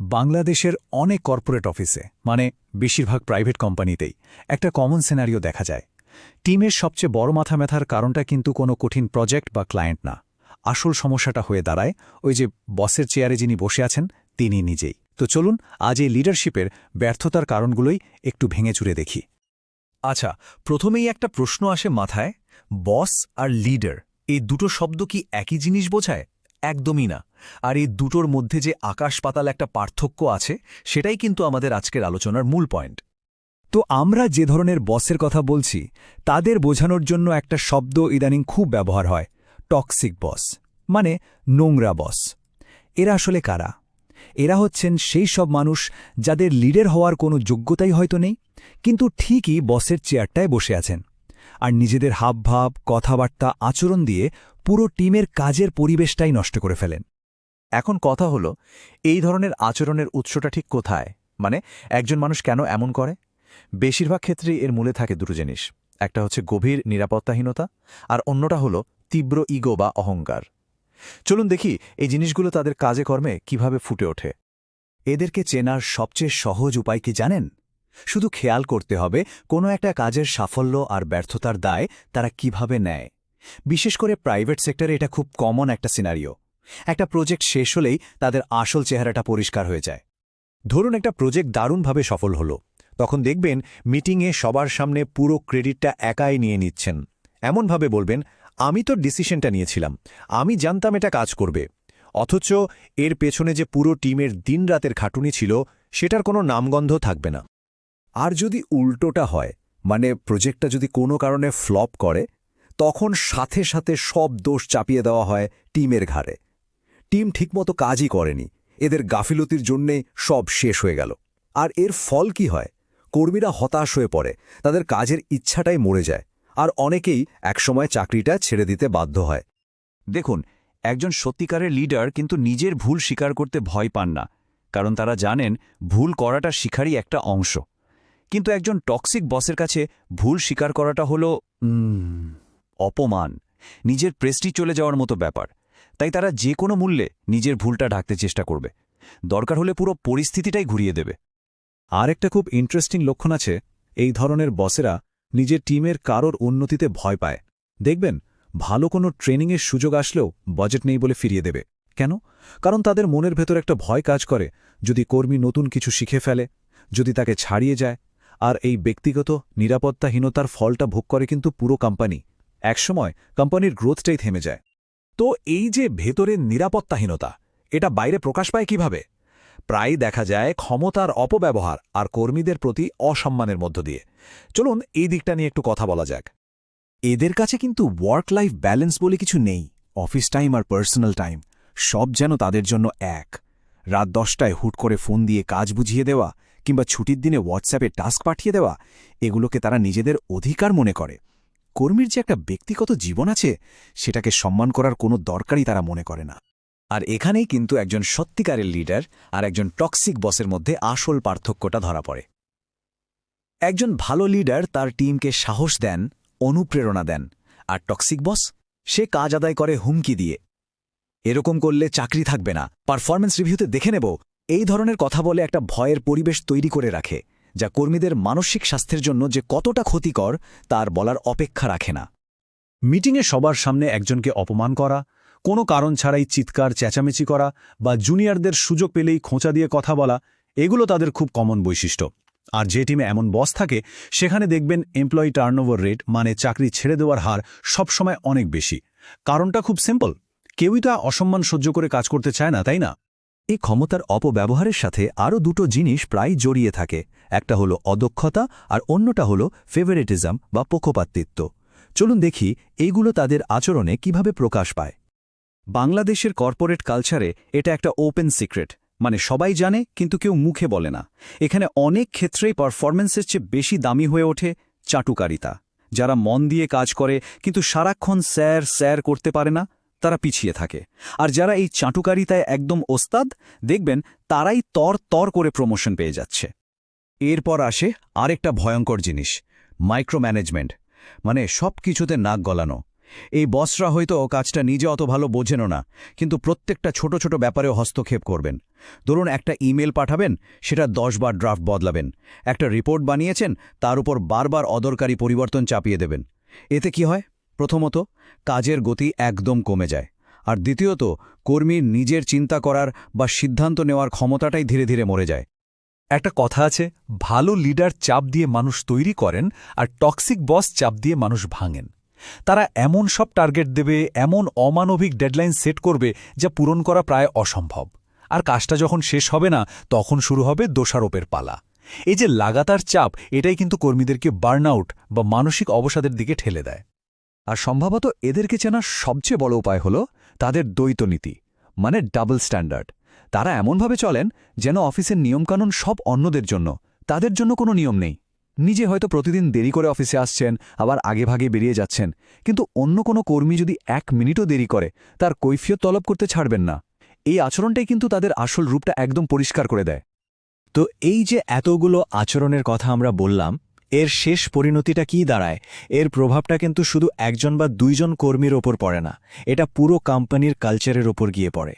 বাংলাদেশের অনেক কর্পোরেট অফিসে মানে বেশিরভাগ প্রাইভেট কোম্পানিতেই, একটা কমন সিনারিও দেখা যায়। টিমের সবচেয়ে বড় মাথা ব্যথার কারণটা কিন্তু কোনো কঠিন প্রজেক্ট বা ক্লায়েন্ট না। আসল সমস্যাটা হয়ে দাঁড়ায় ওই যে বসের চেয়ারে যিনি বসে আছেন, তিনি নিজেই। তো চলুন, আজ এই লিডারশিপের ব্যর্থতার কারণগুলোই একটু ভেঙে চুরে দেখি। আচ্ছা প্রথমেই একটা প্রশ্ন আসে মাথায়, বস আর লিডার, এই দুটো শব্দ কি একই জিনিস বোঝায়? একদমই না। আর এই দুটোর মধ্যে যে আকাশ পাতাল একটা পার্থক্য আছে, সেটাই কিন্তু আমাদের আজকের আলোচনার মূল পয়েন্ট। তো আমরা যে ধরনের বসের কথা বলছি, তাদের বোঝানোর জন্য একটা শব্দ ইদানিং খুব ব্যবহার হয়, টক্সিক বস মানে নোংরা বস। এরা আসলে কারা? এরা হচ্ছেন সেই সব মানুষ যাদের লিডার হওয়ার কোনো যোগ্যতাই হয়তো নেই, কিন্তু ঠিকই বসের চেয়ারটায় বসে আছেন। আর নিজেদের হাবভাব, কথাবার্তা, আচরণ দিয়ে পুরো টিমের কাজের পরিবেশটাই নষ্ট করে ফেলেন। এখন কথা হলো, এই ধরনের আচরণের উৎসটা ঠিক কোথায়? মানে একজন মানুষ কেন এমন করে? বেশিরভাগ ক্ষেত্রেই এর মূলে থাকে দুটো জিনিস। একটা হচ্ছে গভীর নিরাপত্তাহীনতা, আর অন্যটা হলো তীব্র ইগো বা অহংকার। চলুন দেখি এই জিনিসগুলো তাদের কাজে কর্মে কীভাবে ফুটে ওঠে। এদেরকে চেনার সবচেয়ে সহজ উপায় কি জানেন? শুধু খেয়াল করতে হবে কোনো একটা কাজের সাফল্য আর ব্যর্থতার দায় তারা কীভাবে নেয়। বিশেষ করে প্রাইভেট সেক্টরে এটা খুব কমন একটা সিনারিও। একটা প্রজেক্ট শেষ হলেই তাদের আসল চেহারাটা পরিষ্কার হয়ে যায়। ধরুন একটা প্রজেক্ট দারুণভাবে সফল হলো। তখন দেখবেন মিটিংয়ে সবার সামনে পুরো ক্রেডিটটা একাই নিয়ে নিচ্ছেন। এমনভাবে বলবেন, আমি তো ডিসিশনটা নিয়েছিলাম। আমি জানতাম এটা কাজ করবে। অথচ এর পেছনে যে পুরো টিমের দিনরাতের খাটুনি ছিল, সেটার কোনো নামগন্ধ থাকবে না। আর যদি উল্টোটা হয় মানে প্রজেক্টটা যদি কোনো কারণে ফ্লপ করে, তখন সাথে সাথে সব দোষ চাপিয়ে দেওয়া হয় টিমের ঘাড়ে। টিম ঠিকমতো কাজই করেনি, এদের গাফিলতির জন্যে সব শেষ হয়ে গেল। আর এর ফল কি হয়? কর্মীরা হতাশ হয়ে পড়ে, তাদের কাজের ইচ্ছাটাই মরে যায়, আর অনেকেই একসময় চাকরিটা ছেড়ে দিতে বাধ্য হয়। দেখুন, একজন সত্যিকারের লিডার কিন্তু নিজের ভুল স্বীকার করতে ভয় পান না, কারণ তারা জানেন ভুল করাটা শিখারই একটা অংশ। কিন্তু একজন টক্সিক বসের কাছে ভুল স্বীকার করাটা হল অপমান। নিজের প্রেস্টি চলে যাওয়ার মতো ব্যাপার। তাই তারা যে কোনো মূল্যে নিজের ভুলটা ঢাকতে চেষ্টা করবে। দরকার হলে পুরো পরিস্থিতিটাই ঘুরিয়ে দেবে। আর একটা খুব ইন্টারেস্টিং লক্ষণ আছে, এই ধরনের বসেরা নিজের টিমের কারোর উন্নতিতে ভয় পায়। দেখবেন, ভালো কোনো ট্রেনিংয়ের সুযোগ আসলেও বাজেট নেই বলে ফিরিয়ে দেবে। কেন? কারণ তাদের মনের ভেতর একটা ভয় কাজ করে, যদি কর্মী নতুন কিছু শিখে ফেলে, যদি তাকে ছাড়িয়ে যায় আর এই ব্যক্তিগত নিরাপত্তাহীনতার ফলটা ভোগ করে কিন্তু পুরো কোম্পানি। একসময় কোম্পানির গ্রোথটাই থেমে যায়। তো এই যে ভেতরের নিরাপত্তাহীনতা, এটা বাইরে প্রকাশ পায় কীভাবে? প্রায় দেখা যায় ক্ষমতার অপব্যবহার আর কর্মীদের প্রতি অসম্মানের মধ্য দিয়ে। চলুন এই দিকটা নিয়ে একটু কথা বলা যাক। এদের কাছে কিন্তু ওয়ার্ক লাইফ ব্যালেন্স বলে কিছু নেই অফিস টাইম আর পার্সোনাল টাইম সব যেন তাদের জন্য এক। রাত দশটায় হুট করে ফোন দিয়ে কাজ বুঝিয়ে দেওয়া কিংবা ছুটির দিনে হোয়াটসঅ্যাপে টাস্ক পাঠিয়ে দেওয়া, এগুলোকে তারা নিজেদের অধিকার মনে করে। কর্মীর যে একটা ব্যক্তিগত জীবন আছে, সেটাকে সম্মান করার কোনো দরকারই তারা মনে করে না। আর এখানেই কিন্তু একজন সত্যিকারের লিডার আর একজন টক্সিক বসের মধ্যে আসল পার্থক্যটা ধরা পড়ে। একজন ভালো লিডার তার টিমকে সাহস দেন, অনুপ্রেরণা দেন, আর টক্সিক বস, সে কাজ আদায় করে হুমকি দিয়ে। এরকম করলে চাকরি থাকবে না। পারফরমেন্স রিভিউতে দেখে নেব এই ধরনের কথা বলে একটা ভয়ের পরিবেশ তৈরি করে রাখে, যা কর্মীদের মানসিক স্বাস্থ্যের জন্য যে কতটা ক্ষতিকর, তার বলার অপেক্ষা রাখে না। মিটিংয়ে সবার সামনে একজনকে অপমান করা, কোনো কারণ ছাড়াই চিৎকার, চেঁচামেচি করা বা জুনিয়রদের সুযোগ পেলেই খোঁচা দিয়ে কথা বলা, এগুলো তাদের খুব কমন বৈশিষ্ট্য। আর যে টিমে এমন বস থাকে, সেখানে দেখবেন এমপ্লয়ি টার্নওভার রেট মানে চাকরি ছেড়ে দেওয়ার হার, সবসময় অনেক বেশি। কারণটা খুব সিম্পল কেউই তা অসম্মান সহ্য করে কাজ করতে চায় না, তাই না? এই ক্ষমতার অপব্যবহারের সাথে আরও দুটো জিনিস প্রায় জড়িয়ে থাকে। একটা হলো অদক্ষতা আর অন্যটা হলো ফেভারিটিজম বা পক্ষপাতিত্ব। চলুন দেখি এইগুলো তাদের আচরণে কীভাবে প্রকাশ পায়। বাংলাদেশের কর্পোরেট কালচারে এটা একটা ওপেন সিক্রেট মানে সবাই জানে কিন্তু কেউ মুখে বলে না। এখানে অনেক ক্ষেত্রেই পারফরম্যান্সের চেয়ে বেশি দামি হয়ে ওঠে চাটুকারিতা। যারা মন দিয়ে কাজ করে কিন্তু সারাক্ষণ স্যার স্যার করতে পারে না তারা পিছিয়ে থাকে। আর যারা এই চাটুকারিতায় একদম ওস্তাদ, দেখবেন তারাই তর তর করে প্রমোশন পেয়ে যাচ্ছে। এরপর আসে আরেকটা ভয়ঙ্কর জিনিস মাইক্রো ম্যানেজমেন্ট মানে সব কিছুতে নাক গলানো। এই বসরা হয়তো কাজটা নিজে অত ভালো বোঝেনও না, কিন্তু প্রত্যেকটা ছোট ছোট ব্যাপারেও হস্তক্ষেপ করবেন। ধরুন একটা ইমেল পাঠাবেন, সেটা দশবার ড্রাফট বদলাবেন। একটা রিপোর্ট বানিয়েছেন, তার উপর বারবার অদরকারি পরিবর্তন চাপিয়ে দেবেন। এতে কি হয়? প্রথমত, কাজের গতি একদম কমে যায়। আর দ্বিতীয়ত কর্মীর নিজের চিন্তা করার বা সিদ্ধান্ত নেওয়ার ক্ষমতাটাই ধীরে ধীরে মরে যায়। একটা কথা আছে, ভালো লিডার চাপ দিয়ে মানুষ তৈরি করেন আর টক্সিক বস চাপ দিয়ে মানুষ ভাঙেন। তারা এমন সব টার্গেট দেবে, এমন অমানবিক ডেডলাইন সেট করবে যা পূরণ করা প্রায় অসম্ভব। আর কাজটা যখন শেষ হবে না, তখন শুরু হবে দোষারোপের পালা। এই যে লাগাতার চাপ, এটাই কিন্তু কর্মীদেরকে বার্নআউট বা মানসিক অবসাদের দিকে ঠেলে দেয়। আর সম্ভবত এদেরকে চেনার সবচেয়ে বড় উপায় হল তাদের দ্বৈত নীতি মানে ডাবল স্ট্যান্ডার্ড। তারা এমনভাবে চলেন যেন অফিসের নিয়মকানুন সব অন্যদের জন্য, তাদের জন্য কোনো নিয়ম নেই। নিজে হয়তো প্রতিদিন দেরি করে অফিসে আসছেন, আবার আগেভাগে বেরিয়ে যাচ্ছেন, কিন্তু অন্য কোনো কর্মী যদি এক মিনিটও দেরি করে, তার কৈফিয়ত তলব করতে ছাড়বেন না। এই আচরণটাই কিন্তু তাদের আসল রূপটা একদম পরিষ্কার করে দেয়। তো এই যে এতগুলো আচরণের কথা আমরা বললাম এর শেষ পরিণতিটা কি দাঁড়ায়? এর প্রভাবটা কিন্তু শুধু একজন বা দুইজন কর্মীর ওপর পড়ে না, এটা পুরো কোম্পানির কালচারের ওপর গিয়ে পড়ে।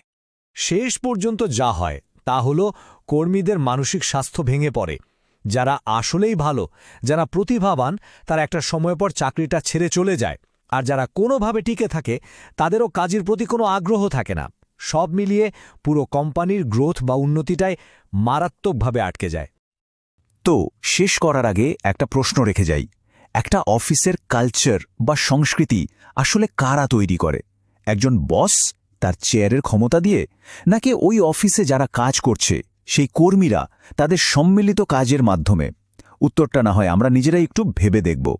শেষ পর্যন্ত যা হয়, তা হল কর্মীদের মানসিক স্বাস্থ্য ভেঙে পড়ে। যারা আসলেই ভালো, যারা প্রতিভাবান, তারা একটা সময় পর চাকরিটা ছেড়ে চলে যায়। আর যারা কোনোভাবে টিকে থাকে, তাদেরও কাজের প্রতি কোনো আগ্রহ থাকে না। সব মিলিয়ে পুরো কোম্পানির গ্রোথ বা উন্নতিটাই মারাত্মকভাবে আটকে যায়। তো শেষ করার আগে একটা প্রশ্ন রেখে যাই। একটা অফিসের কালচার বা সংস্কৃতি আসলে কারা তৈরি করে? একজন বস তার চেয়ারের ক্ষমতা দিয়ে? নাকি ওই অফিসে যারা কাজ করছে, সেই কর্মীরা তাদের সম্মিলিত কাজের মাধ্যমে? উত্তরটা না হয় আমরা নিজেরাই একটু ভেবে দেখব।